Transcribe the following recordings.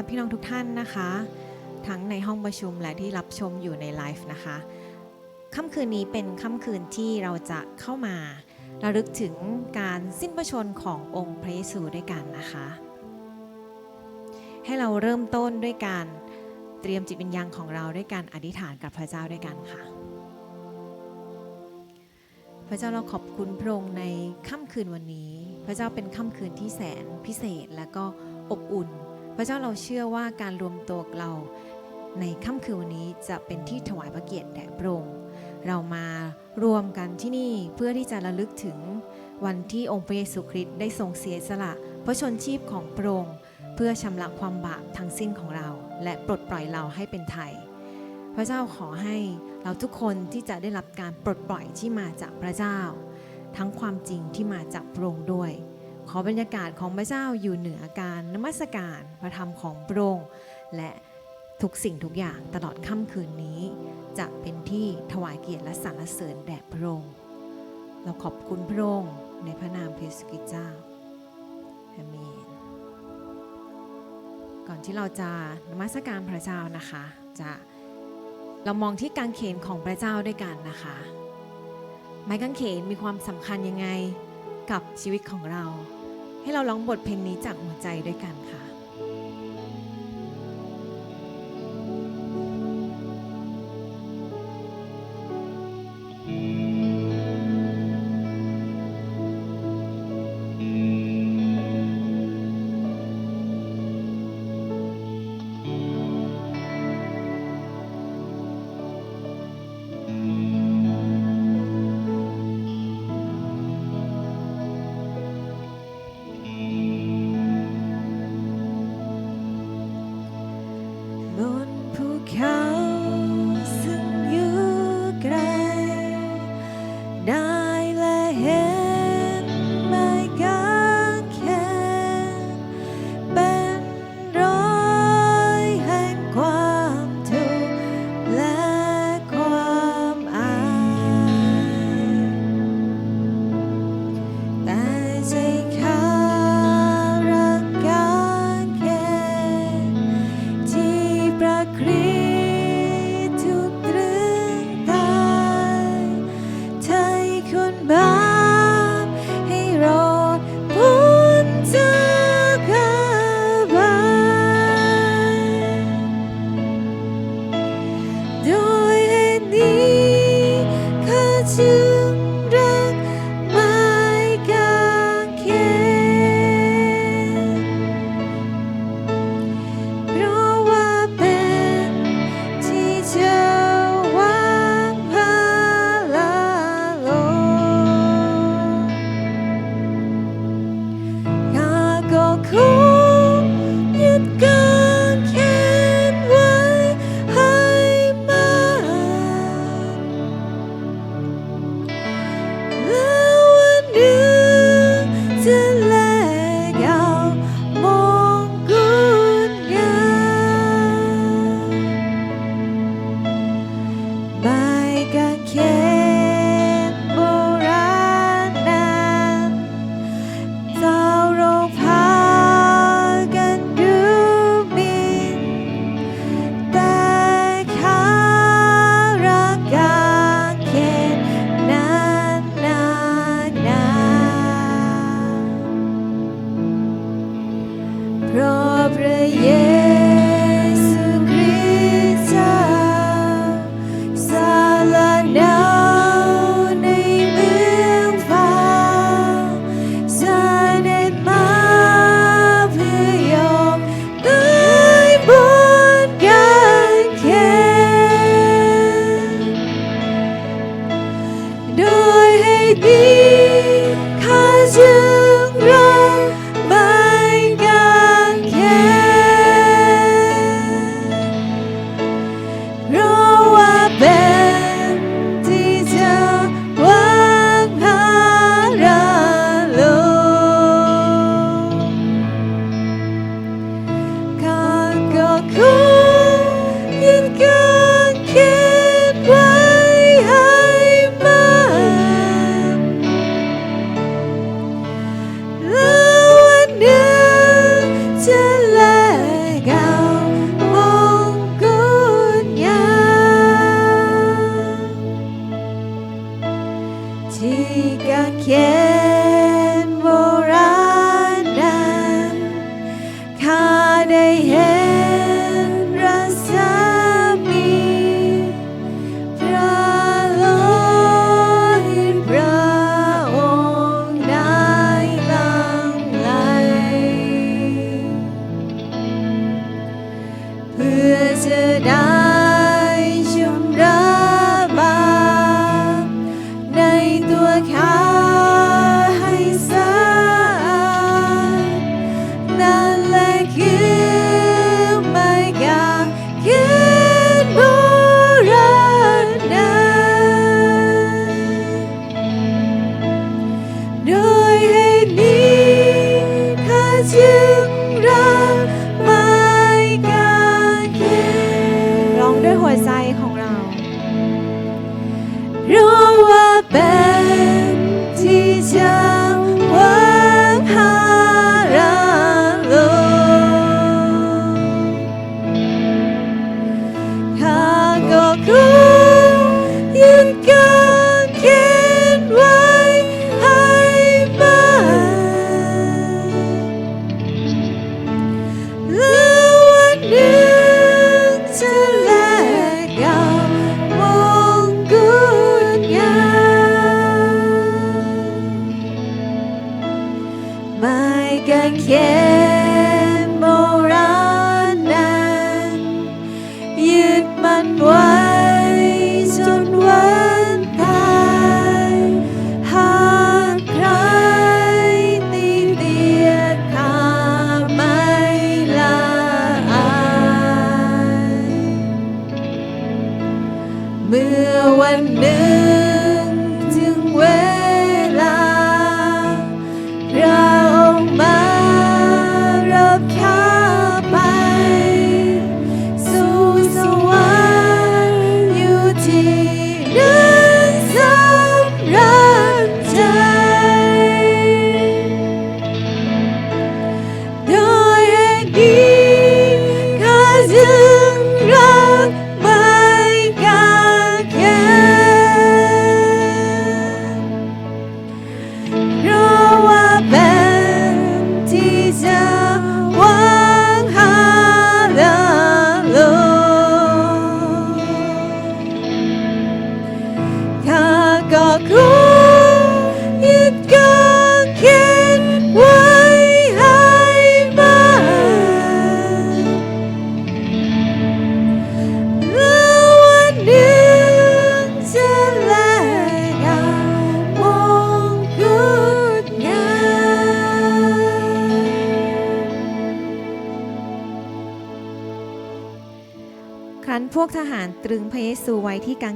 รับพี่น้องทุกท่านนะคะ ทั้งในห้องประชุมและที่รับชมอยู่ในไลฟ์นะคะค่ำคืนนี้เป็นค่ำคืนที่เราจะเข้ามาระลึกถึงการสิ้นพระชนขององค์พระเยซูด้วยกันนะคะ ให้เราเริ่มต้นด้วยการเตรียมจิตวิญญาณของเราด้วยการอธิษฐานกับพระเจ้าด้วยกันค่ะ พระเจ้าเราขอบคุณพระองค์ในค่ำคืนวันนี้ พระเจ้าเป็นค่ำคืนที่แสนพิเศษและก็อบอุ่น พระเจ้าเราเชื่อว่าการรวมตัวเราในค่ำคืนวันนี้จะเป็นที่ถวายพระเกียรติแด่พระองค์เรามารวมกันที่นี่เพื่อที่จะระลึกถึงวันที่องค์พระเยซูคริสต์ได้ทรงเสียสละพระชนชีพของพระองค์เพื่อชำระความบาปทั้งสิ้นของเรา และปลดปล่อยเราให้เป็นไทย พระเจ้าขอให้เราทุกคนที่จะได้รับการปลดปล่อยที่มาจากพระเจ้า ทั้งความจริงที่มาจากพระองค์ด้วย ขอบรรยากาศของพระเจ้าอยู่เหนือการนมัสการพระธรรมของพระองค์และทุกสิ่งทุกอย่างตลอดค่ำคืนนี้ จะเป็นที่ถวายเกียรติและสรรเสริญแด่พระองค์เราขอบคุณพระองค์ในพระนามพระเยซูคริสต์เจ้าอาเมนก่อนที่เราจะนมัสการพระเจ้านะคะ จะเรามองที่กางเขนของพระเจ้าด้วยกันนะคะ ไม้กางเขนมีความสำคัญยังไงกับชีวิตของเรา ให้เราร้องบทเพลงนี้จากหัวใจด้วยกันค่ะ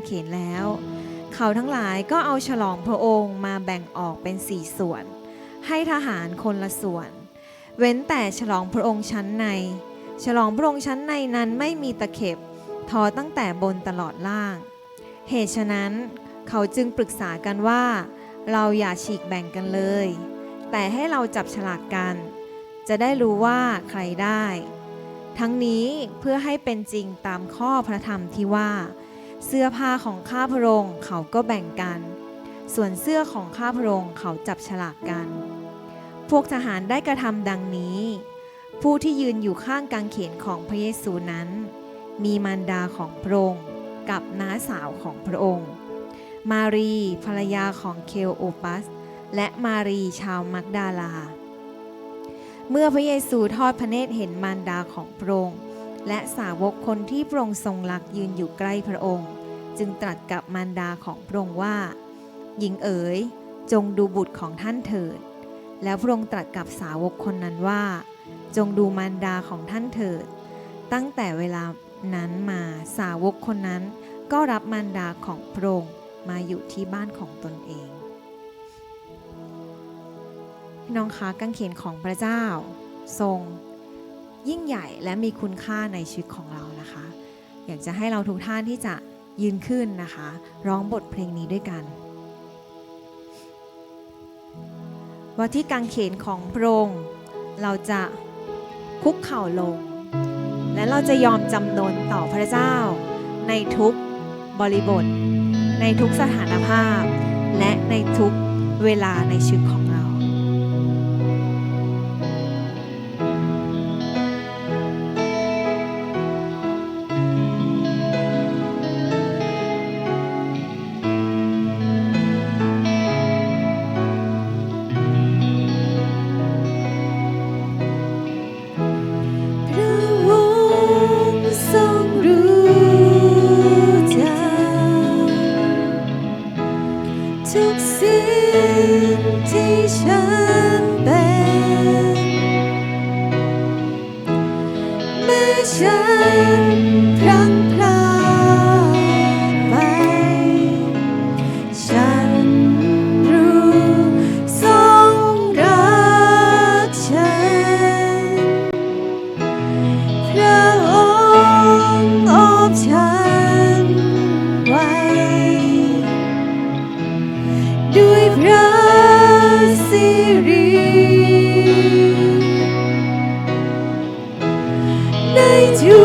เขนแล้ว เขาทั้งหลายก็เอาฉลองพระองค์มาแบ่งออกเป็นสี่ส่วน ให้ทหารคนละส่วน เว้นแต่ฉลองพระองค์ชั้นใน ฉลองพระองค์ชั้นในนั้นไม่มีตะเข็บทอตั้งแต่บนตลอดล่าง เหตุฉะนั้นเขาจึงปรึกษากันว่า เราอย่าฉีกแบ่งกันเลย แต่ให้เราจับฉลากกัน จะได้รู้ว่าใครได้ ทั้งนี้เพื่อให้เป็นจริงตามข้อพระธรรมที่ว่า เสื้อผ้าของข้าพระองค์เขาก็แบ่งกัน ส่วนเสื้อของข้าพระองค์เขาจับฉลากกัน พวกทหารได้กระทำดังนี้ ผู้ที่ยืนอยู่ข้างกางเขนของพระเยซูนั้น มีมารดาของพระองค์กับน้าสาวของพระองค์ มารีภรรยาของเคลโอปัส และมารีชาวมักดาลา เมื่อพระเยซูทอดพระเนตรเห็นมารดาของพระองค์ และสาวกคนที่พระองค์ทรงรักยืนอยู่ใกล้พระองค์ จึงตรัสกับมารดาของพระองค์ว่า หญิงเอ๋ย จงดูบุตรของท่านเถิด แล้วพระองค์ตรัสกับสาวกคนนั้นว่า จงดูมารดาของท่านเถิด ตั้งแต่เวลานั้นมาสาวกคนนั้นก็รับมารดาของพระองค์มาอยู่ที่บ้านของตนเองพี่น้องคะกางเขนของพระเจ้า ทรง ยิ่งใหญ่และมีคุณค่าในชีวิตของเรานะคะ อยากจะให้เราทุกท่านที่จะยืนขึ้นนะคะ ร้องบทเพลงนี้ด้วยกันว่าที่กางเขนของพระองค์เราจะคุกเข่าลง และเราจะยอมจำนนต่อพระเจ้า ในทุกบริบท ในทุกสถานภาพ และในทุกเวลาในชีวิตของ ใ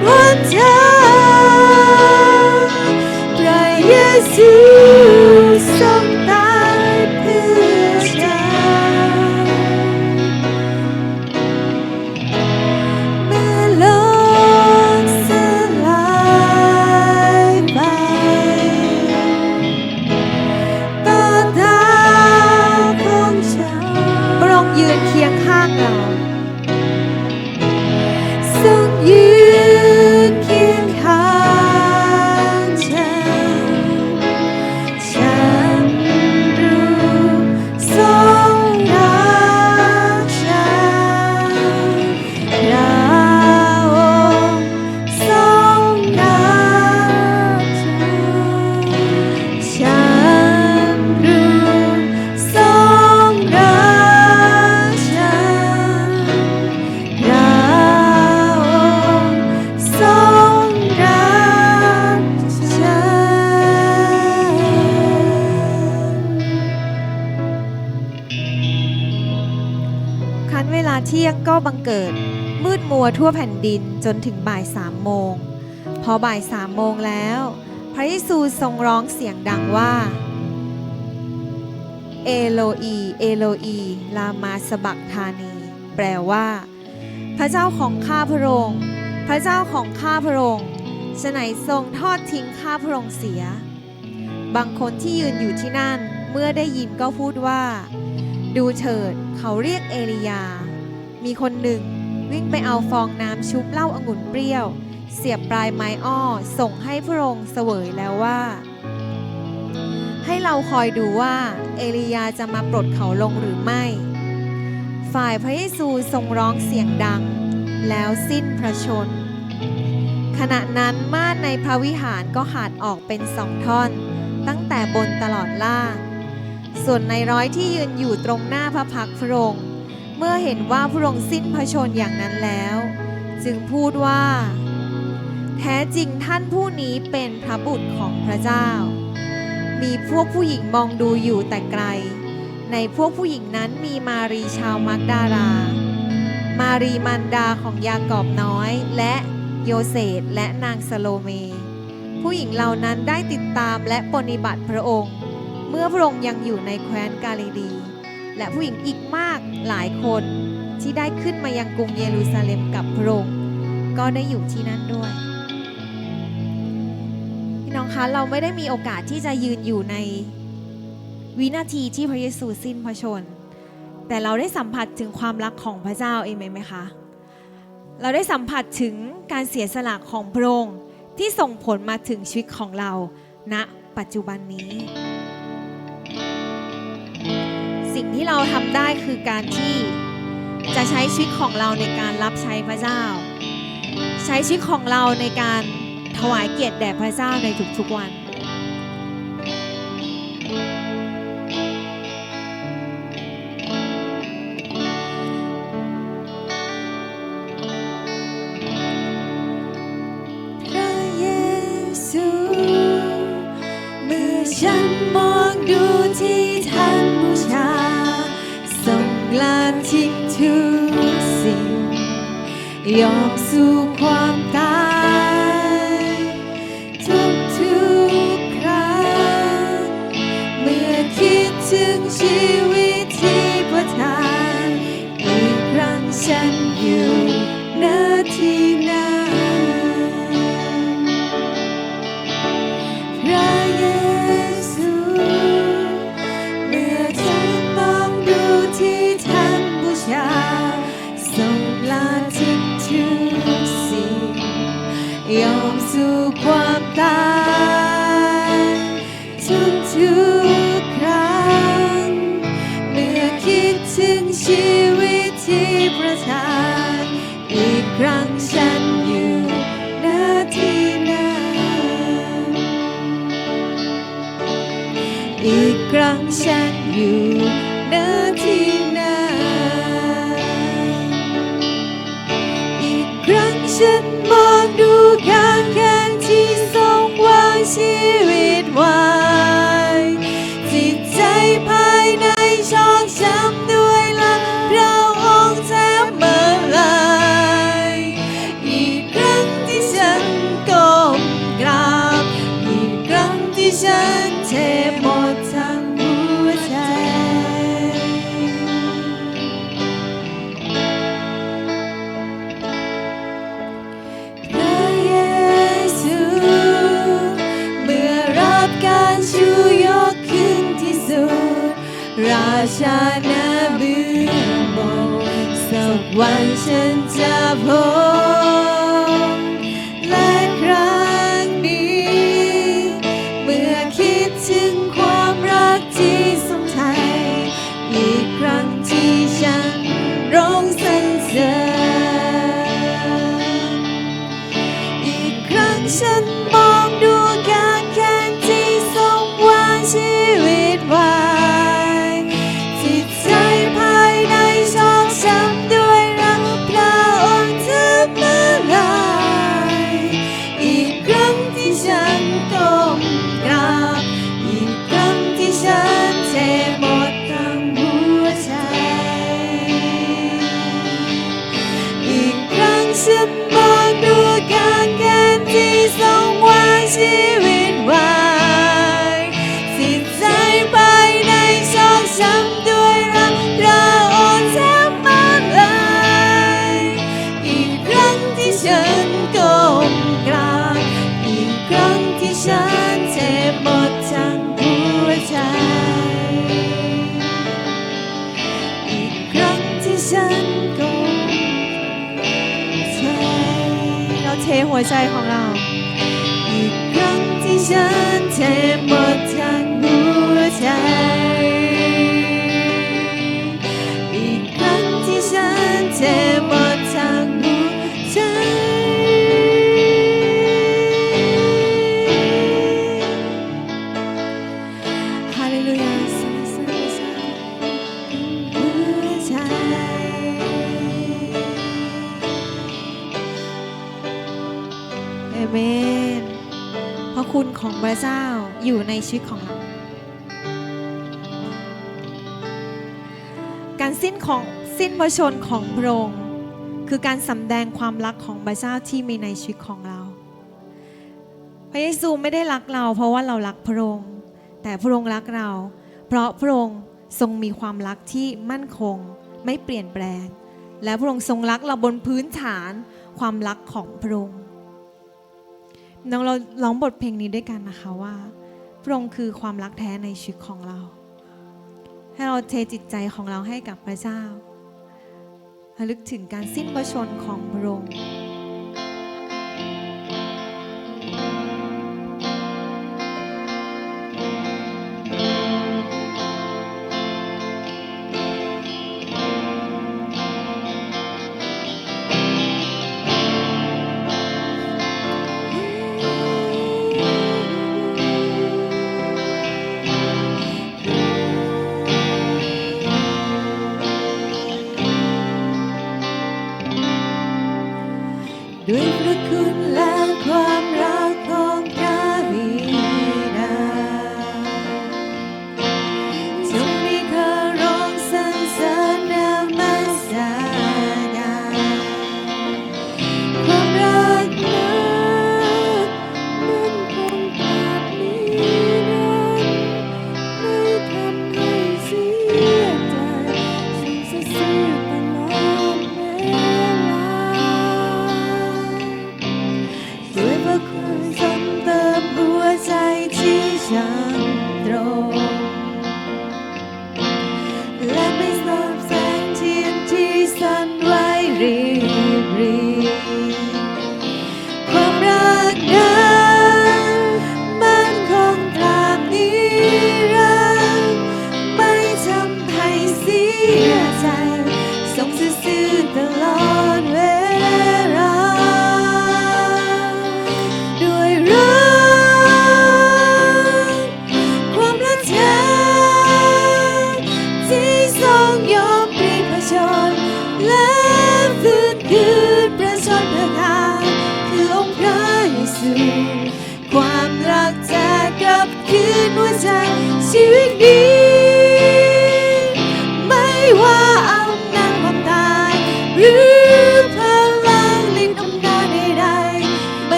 เตรียม ก็บังเกิด มืดมัวทั่วแผ่นดินจนถึงบ่ายสามโมง พอบ่ายสามโมงแล้ว พระเยซูทรงร้องเสียงดังว่า เอโลอี เอโลอี ลามาสบักธานี แปลว่า พระเจ้าของข้าพระองค์ พระเจ้าของข้าพระองค์ฉไหนทรงทอดทิ้งข้าพระองค์เสีย บางคนที่ยืนอยู่ที่นั่นเมื่อได้ยินก็พูดว่า ดูเถิดเขาเรียกเอลียา มีคนหนึ่ง วิ่งไปเอาฟองน้ำชุบเหล้าองุ่นเปรี้ยว เสียบปลายไม้อ้อ ส่งให้พระองค์เสวยแล้วว่า ให้เราคอยดูว่า เอลียาจะมาปลดเขาลงหรือไม่ ฝ่ายพระเยซูทรงร้องเสียงดัง แล้วสิ้นพระชน ขณะนั้นม่านในพระวิหารก็ขาดออกเป็นสองท่อน ตั้งแต่บนตลอดล่างส่วนในร้อยที่ยืนอยู่ตรงหน้าพระพักพระองค์ เมื่อเห็นว่าพระองค์สิ้นพระชนอย่างนั้นแล้ว จึงพูดว่า แท้จริงท่านผู้นี้เป็นพระบุตรของพระเจ้า มีพวกผู้หญิงมองดูอยู่แต่ไกล ในพวกผู้หญิงนั้นมีมารีชาวมักดารา มารีมันดาของยากอบน้อยและโยเซฟและนางสโลเม ผู้หญิงเหล่านั้นได้ติดตามและปฏิบัติพระองค์ เมื่อพระองค์ยังอยู่ในแคว้นกาลิลี และผู้หญิงอีกมากหลายคนที่ได้ขึ้นมายังกรุงเยรูซาเล็มกับพระองค์ก็ได้อยู่ที่นั่นด้วยพี่น้องคะเราไม่ได้มีโอกาสที่จะยืนอยู่ในวินาทีที่พระเยซูสิ้นพระชน แต่เราได้สัมผัสถึงความรักของพระเจ้าเองไหมคะ เราได้สัมผัสถึงการเสียสละของพระองค์ที่ส่งผลมาถึงชีวิตของเราณปัจจุบันนี้ สิ่งที่เราทำได้คือการที่จะใช้ชีวิตของเราในการรับใช้พระเจ้า ใช้ชีวิตของเราในการถวายเกียรติแด่พระเจ้าในทุกๆวัน ทิ้งทุ ฉันมองดูข้างแขนที่ทรงวางชี ราชานาเบื้องบนสักวันฉันจะพบ ใจของเรา ชีวิตของเรา การสิ้นของสิ้นพระชนของพระองค์คือการสำแดงความรักของพระเจ้าที่มีในชีวิตของเรา พระเยซูไม่ได้รักเรา เพราะว่าเรารักพระองค์ แต่พระองค์รักเรา เพราะพระองค์ทรงมีความรักที่มั่นคง ไม่เปลี่ยนแปลง และพระองค์ทรงรักเราบนพื้นฐานความรักของพระองค์น้องเราร้องบทเพลงนี้ด้วยกันนะคะว่า พระองค์คือความรักแท้ในชีวิตของเรา ให้เราเทจิตใจของเราให้กับพระเจ้าระลึกถึงการสิ้นพระชนของพระองค์ ด้วยพระคุณและความ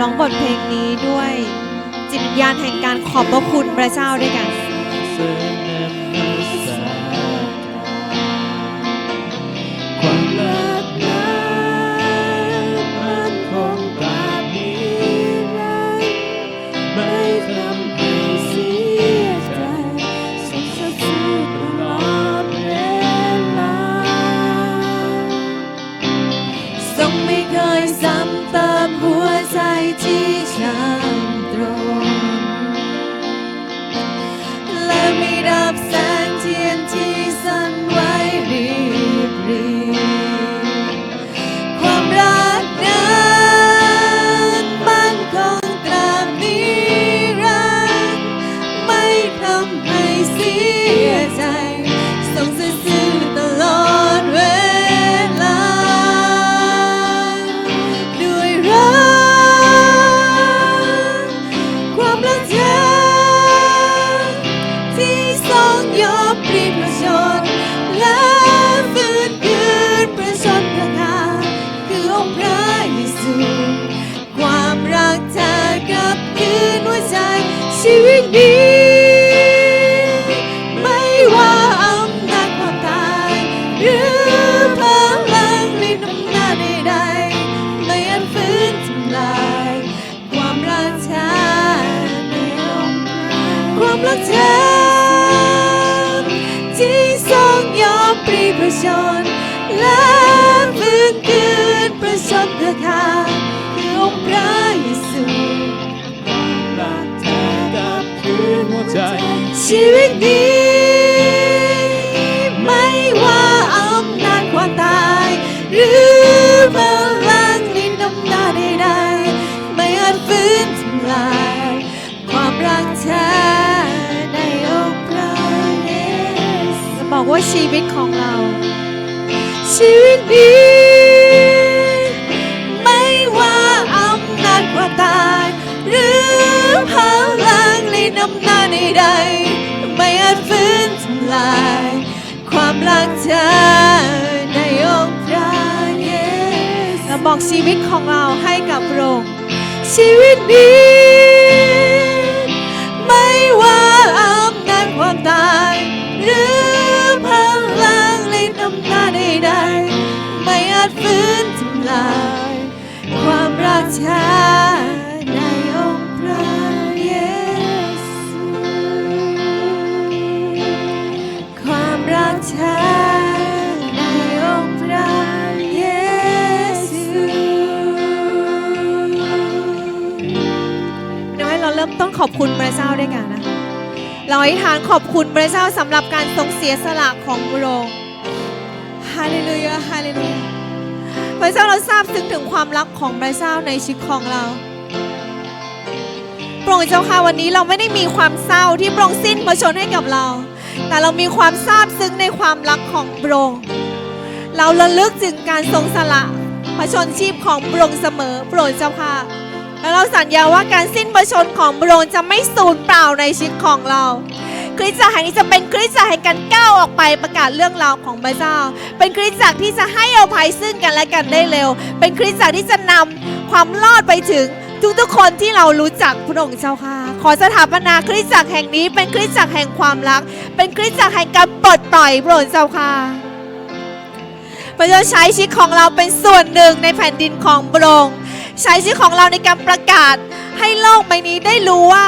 ร้องบทเพลงนี้ด้วยจิตวิญญาณแห่งการขอบพระคุณพระเจ้าด้วยกัน รักแท้ในองค์พระเยซูบอกว่าชีวิตของเรา ชีวิตนี้ไม่ว่าอำนาจความตายหรือพลังในน้ำหน้าใดๆไม่อาจฟื้นทำลาย ความรักเธอในองค์พระเยซูเราบอกชีวิตของเราให้กับพระองค์ชีวิตนี้ ตาย หรือพลังในน้ำน้าใดๆไม่อาจฟื้นทำลาย ความรักแท้ในองค์พระเยซูความรักแท้ในองค์พระเยซูเดี๋ยวให้เราเริ่มต้นขอบคุณพระเจ้าด้วยกันนะ เราอธิษฐานขอบคุณพระเจ้าสำหรับการทรงเสียสละของพระองค์ฮาเลลูยาฮาเลลูยาพระเจ้าเราทราบซึ้งถึงความรักของพระเจ้าในชีวิตของเราพระองค์เจ้าค่ะวันนี้เราไม่ได้มีความเศร้าที่พระองค์สิ้นพระชนให้กับเรา แต่เรามีความซาบซึ้งในความรักของพระองค์เราระลึกถึงการทรงสละพระชนชีพของพระองค์เสมอพระองค์เจ้าค่ะ และเราสัญญาว่าการสิ้นพระชนของพระองค์จะไม่สูญเปล่าในชีวิตของเรา คริสตจักรแห่งนี้จะเป็นคริสตจักรแห่งการก้าวออกไปประกาศเรื่องราวของพระเจ้า เป็นคริสตจักรที่จะให้อภัยซึ่งกันและกันได้เร็ว เป็นคริสตจักรที่จะนำความรอดไปถึงทุกๆคนที่เรารู้จักพระองค์เจ้าค่ะ ขอสถาปนาคริสตจักรแห่งนี้เป็นคริสตจักรแห่งความรัก เป็นคริสตจักรแห่งการปลดปล่อยพระองค์เจ้าค่ะพระเจ้าใช้ชีวิตของเราเป็นส่วนหนึ่งในแผ่นดินของพระองค์ ใช้ชีวิตของเราในการประกาศ ให้โลกใบนี้ได้รู้ว่า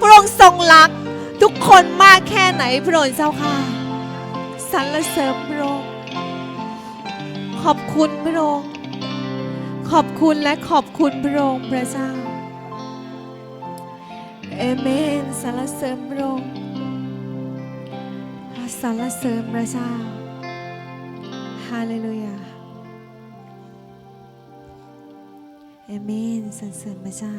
พระองค์ทรงรักทุกคนมากแค่ไหนพระองค์เจ้าค่ะสรรเสริญพระองค์ขอบคุณพระองค์ขอบคุณและขอบคุณพระองค์พระเจ้าเอเมนสรรเสริญพระองค์สรรเสริญพระเจ้าฮาเลลูยา เอเมนสรรเสริญพระเจ้า